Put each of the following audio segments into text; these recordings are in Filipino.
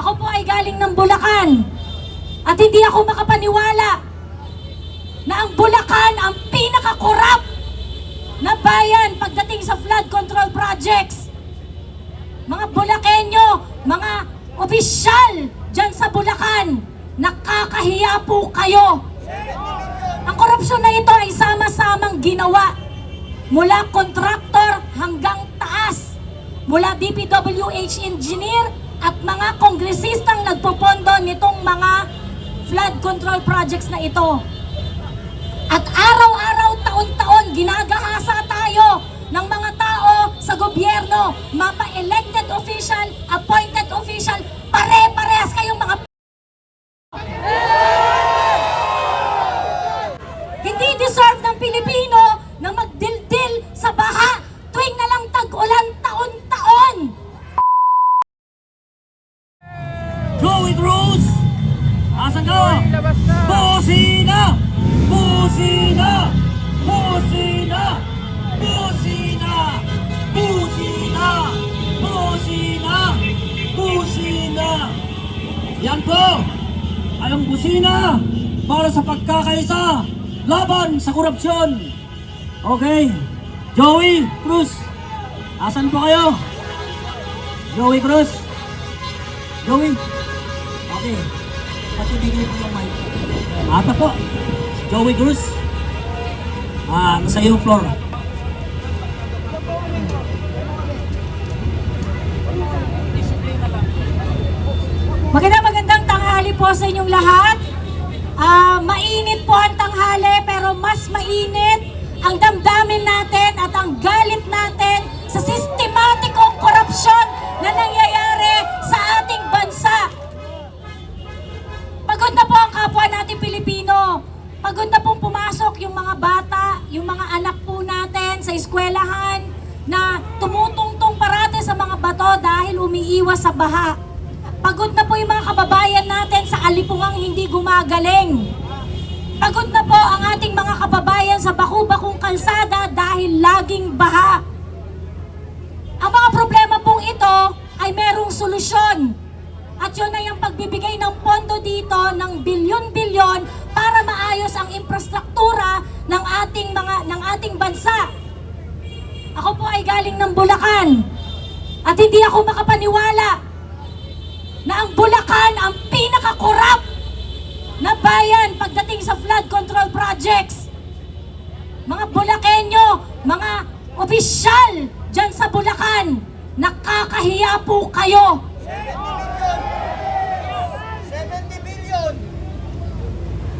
Ako po ay galing ng Bulacan. At hindi ako makapaniwala na ang Bulacan ang pinakakorap na bayan pagdating sa flood control projects. Mga Bulakenyo, mga opisyal dyan sa Bulacan, nakakahiya po kayo. Ang korupsyon na ito ay sama-samang ginawa mula kontraktor hanggang taas, mula DPWH engineer at mga kongresistang nagpopondo nitong mga flood control projects na ito. At araw-araw, taon-taon, ginagahasa tayo ng mga tao sa gobyerno, mapa-elected official, appointed official, pare-parehas kayong mga Yan po! Ang busina para sa pagkakaisa laban sa korupsyon. Okay. Joey Cruz. Asan po kayo? Joey Cruz. Joey. Okay. Patibigay po yung mic. Ata po. Joey Cruz. Ah, nasa iyo floor. Po sa inyong lahat. Ah, mainit po ang tanghali pero mas mainit ang damdamin natin at ang galit natin sa sistematikong korupsyon na nangyayari sa ating bansa. Pagod na po ang kapwa natin Pilipino. Pagod na pong pumasok yung mga bata, yung mga anak po natin sa eskwelahan na tumutungtong parate sa mga bato dahil umiiwas sa baha. Pagod na po yung mga kababayan natin sa alipungang hindi gumagaling. Pagod na po ang ating mga kababayan sa baku-bakong kalsada dahil laging baha. Ang mga problema pong ito ay merong solusyon. At yun ay ang pagbibigay ng pondo dito ng bilyon-bilyon para maayos ang infrastruktura ng ating mga ng ating bansa. Ako po ay galing ng Bulacan. At hindi ako makapaniwala na ang Bulacan ang pinakakorap na bayan pagdating sa flood control projects. Mga Bulakenyo, mga opisyal dyan sa Bulacan, nakakahiya po kayo. 70 billion!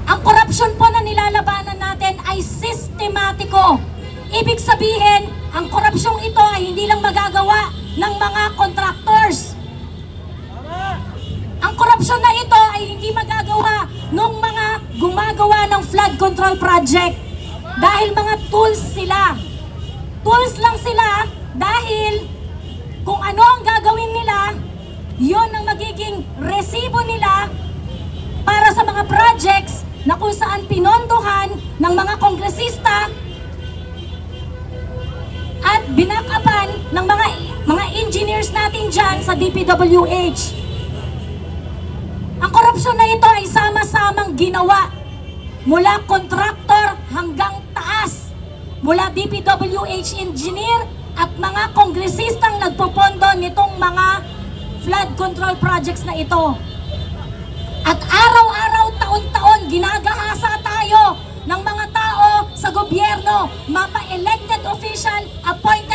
Ang korupsyon po na nilalabanan natin ay sistematiko. Ibig sabihin, ang korupsyong ito ay hindi lang magagawa ng mga contractors. Flood control project. Dahil mga tools sila. Tools lang sila dahil kung ano ang gagawin nila, yon ang magiging resibo nila para sa mga projects na kung saan pinondohan ng mga kongresista at binakapan ng mga mga engineers natin dyan sa DPWH. Ang korupsyon na ito ay sama-samang ginawa mula kontraktor hanggang taas, mula DPWH engineer at mga kongresistang nagpopondo nitong mga flood control projects na ito. At araw-araw, taon-taon, ginagahasa tayo ng mga tao sa gobyerno, mapa-elected official, appointed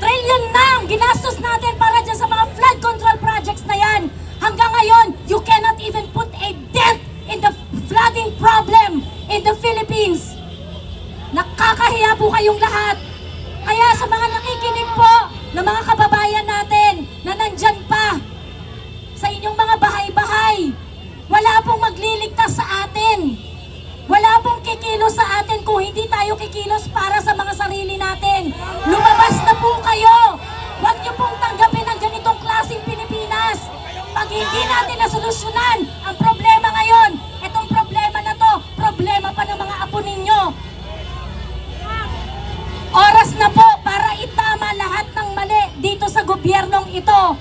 Trillion na ang ginastos natin para dyan sa mga flood control projects na yan. Hanggang ngayon, you cannot even put a dent in the flooding problem in the Philippines. Nakakahiya po kayong lahat. Kaya sa mga nakikinig po ng mga kababayan natin na nandyan pa sa inyong mga bahay-bahay, wala pong magliligtas sa atin. Wala pong kikilos sa atin kung hindi tayo kikilos para sa mga sarili natin. Hindi natin nasolusyonan ang problema ngayon. Itong problema na to, problema pa ng mga apo ninyo. Oras na po para itama lahat ng mali dito sa gobyernong ito.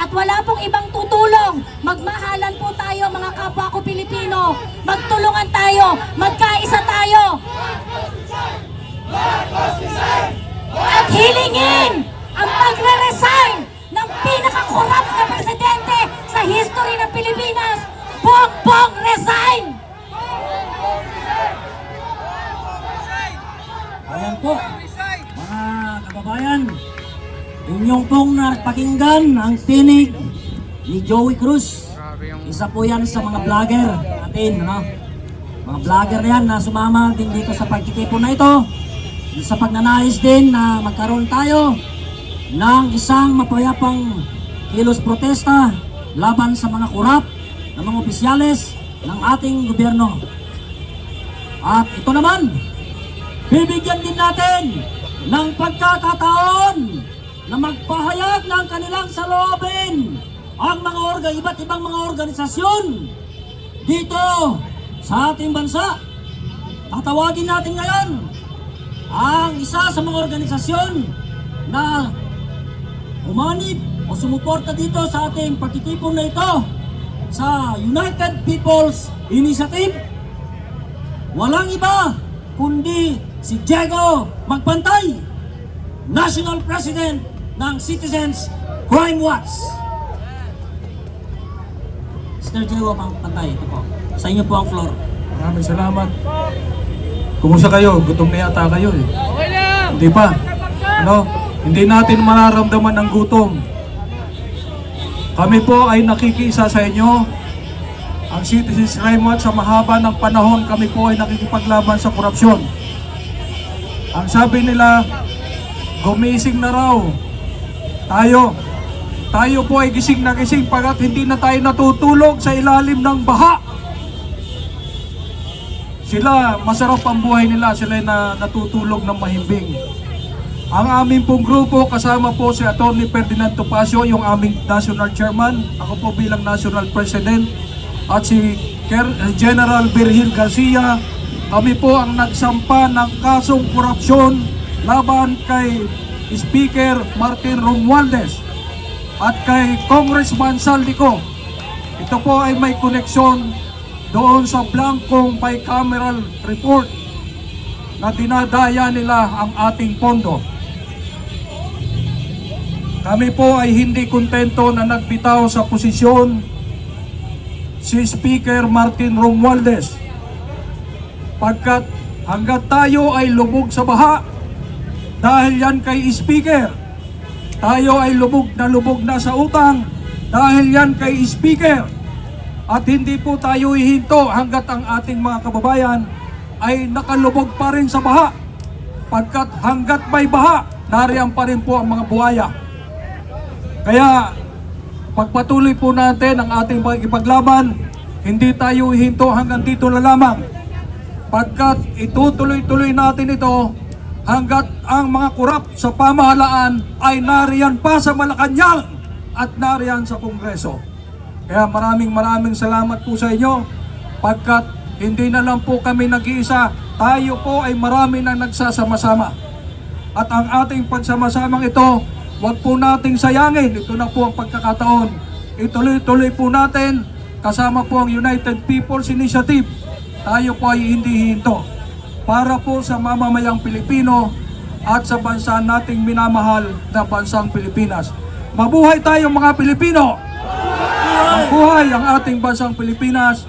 At wala pong ibang tutulong. Magmahalan po tayo mga kapwa ko Pilipino. Magtulungan tayo. Magkaisa tayo. At hilingin ang pagre-resign ng pinakakorap na presidente Bongbong resign! Ayan po, mga kababayan, inyong pong napakinggan ang tinig ni Joey Cruz. Isa po yan sa mga vlogger natin, ano? Mga vlogger yan na sumama din dito sa pagtitipon na ito. Sa pagnanais din na magkaroon tayo ng isang mapayapang kilos protesta laban sa mga kurap ng mga opisyales ng ating gobyerno. At ito naman, bibigyan din natin ng pagkakataon na magpahayag ng kanilang saloobin ang mga orga, iba't ibang mga organisasyon dito sa ating bansa. Tatawagin natin ngayon ang isa sa mga organisasyon na umanib o sumuporta dito sa ating pagtitipon na ito sa United People's Initiative. Walang iba kundi si Diego Magpantay, National President ng Citizens Crime Watch. Mr. Diego Magpantay, ito po. Sa inyo po ang floor. Maraming salamat. Kumusta kayo? Gutom na yata kayo eh. Okay lang! Hindi pa. Ano? Hindi natin mararamdaman ng gutom. Kami po ay nakikisa sa inyo. Ang Citizens Crime Watch sa mahaba ng panahon kami po ay nakikipaglaban sa korupsyon. Ang sabi nila, gumising na raw. Tayo, tayo po ay gising na gising pagkat hindi na tayo natutulog sa ilalim ng baha. Sila, masarap ang buhay nila, sila na, natutulog ng mahimbing. Ang aming pong grupo, kasama po si Atty. Ferdinand Topacio, yung aming National Chairman, ako po bilang National President, at si General Virgil Garcia, kami po ang nagsampa ng kasong korupsyon laban kay Speaker Martin Romualdez at kay Congressman Saldico. Ito po ay may koneksyon doon sa blankong bicameral report na dinadaya nila ang ating pondo. Kami po ay hindi kontento na nagbitaw sa posisyon si Speaker Martin Romualdez. Pagkat hanggat tayo ay lubog sa baha dahil yan kay Speaker tayo ay lubog na lubog na sa utang dahil yan kay Speaker. At hindi po tayo ihinto hanggat ang ating mga kababayan ay nakalubog pa rin sa baha. Pagkat hanggat may baha nariyan pa rin po ang mga buhaya kaya pagpatuloy po natin ang ating pagkipaglaban, hindi tayo hihinto hanggang dito na lamang. Pagkat itutuloy-tuloy natin ito hanggat ang mga kurap sa pamahalaan ay nariyan pa sa Malacanang at nariyan sa Kongreso. Kaya maraming maraming salamat po sa inyo pagkat hindi na lang po kami nag-iisa, tayo po ay marami na nagsasama-sama. At ang ating pagsama-samang ito, Huwag po nating sayangin. Ito na po ang pagkakataon. Ituloy-tuloy po natin kasama po ang United People's Initiative. Tayo po ay hindi hihinto. Para po sa mamamayang Pilipino at sa bansa nating minamahal na bansang Pilipinas. Mabuhay tayo mga Pilipino! Mabuhay ang ating bansang Pilipinas!